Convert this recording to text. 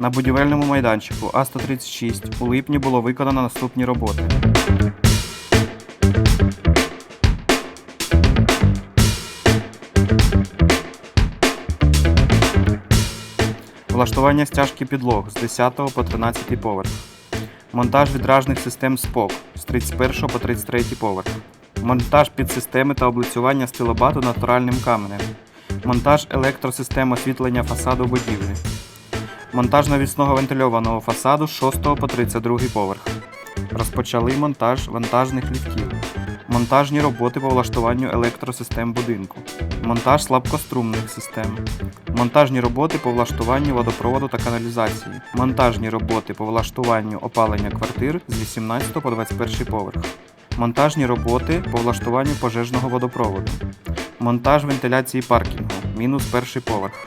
На будівельному майданчику А136 у липні було виконано наступні роботи. Влаштування стяжки підлог з 10 по 13 поверх. Монтаж відражних систем СПОК з 31 по 33 поверх. Монтаж підсистеми та облицювання стилобату натуральним каменем. Монтаж електросистем освітлення фасаду будівлі. Монтаж навісного вентильованого фасаду з 6 по 32 поверх. Розпочали монтаж вантажних ліфтів. Монтажні роботи по влаштуванню електросистем будинку. Монтаж слабкострумних систем. Монтажні роботи по влаштуванню водопроводу та каналізації. Монтажні роботи по влаштуванню опалення квартир з 18 по 21 поверх. Монтажні роботи по влаштуванню пожежного водопроводу. Монтаж вентиляції паркінгу. Мінус перший поверх.